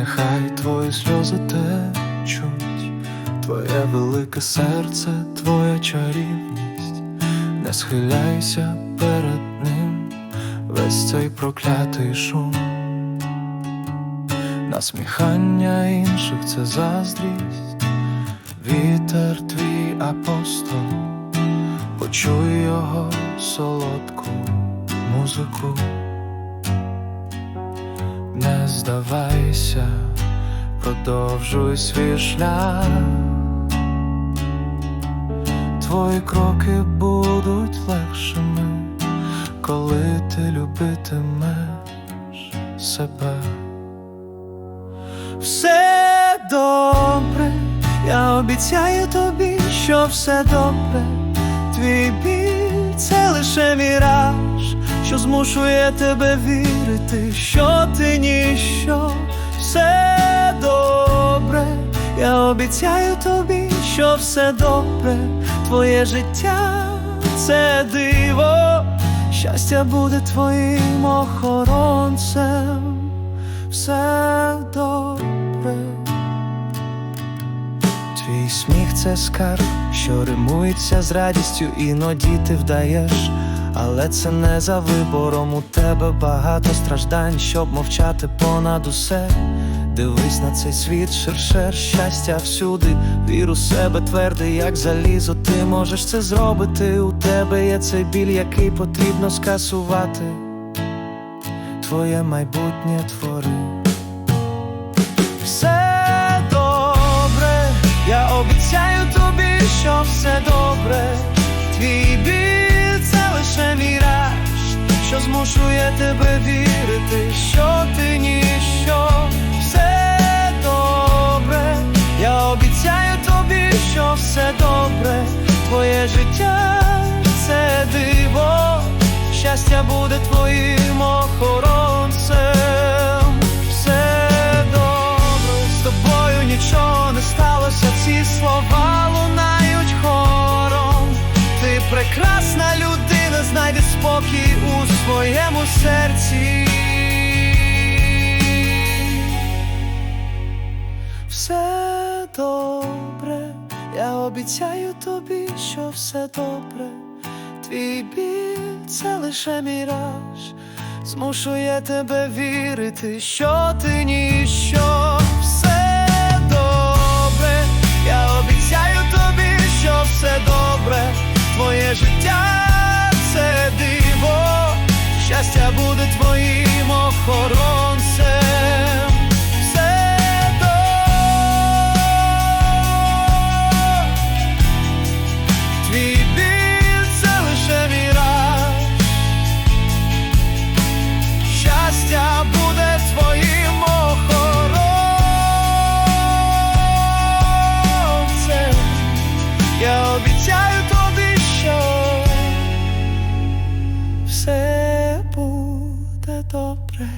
нехай твої сльози течуть, твоє велике серце, твоя чарівність, не схиляйся перед ним, весь цей проклятий шум. Насміхання інших це заздрість, вітер твій апостол, почуй його солодку музику. Не здавайся, продовжуй свій шлях. Твої кроки будуть легшими, коли ти любитимеш себе. Все добре, я обіцяю тобі, що все добре. Твій біль це лише міраж, що змушує тебе вірити, що ти ніщо, все добре, я обіцяю тобі, що все добре, твоє життя це диво, щастя буде твоїм охоронцем, все добре. Твій сміх це скарб, що римується з радістю, іноді ти вдаєш, але це не за вибором. У тебе багато страждань, щоб мовчати понад усе. Дивись на цей світ, ширше щастя всюди, вір у себе твердий, як залізо, ти можеш це зробити. У тебе є цей біль, який потрібно скасувати. Твоє майбутнє твори. Все добре, я обіцяю тобі, що все добре. Що я тебе вірити, що ти ніщо. Своєму серці. Все добре, я обіцяю тобі, що все добре. Твій біль це лише міраж, змушує тебе вірити, що ти ніщо. Я обіцяю тобі, що все буде добре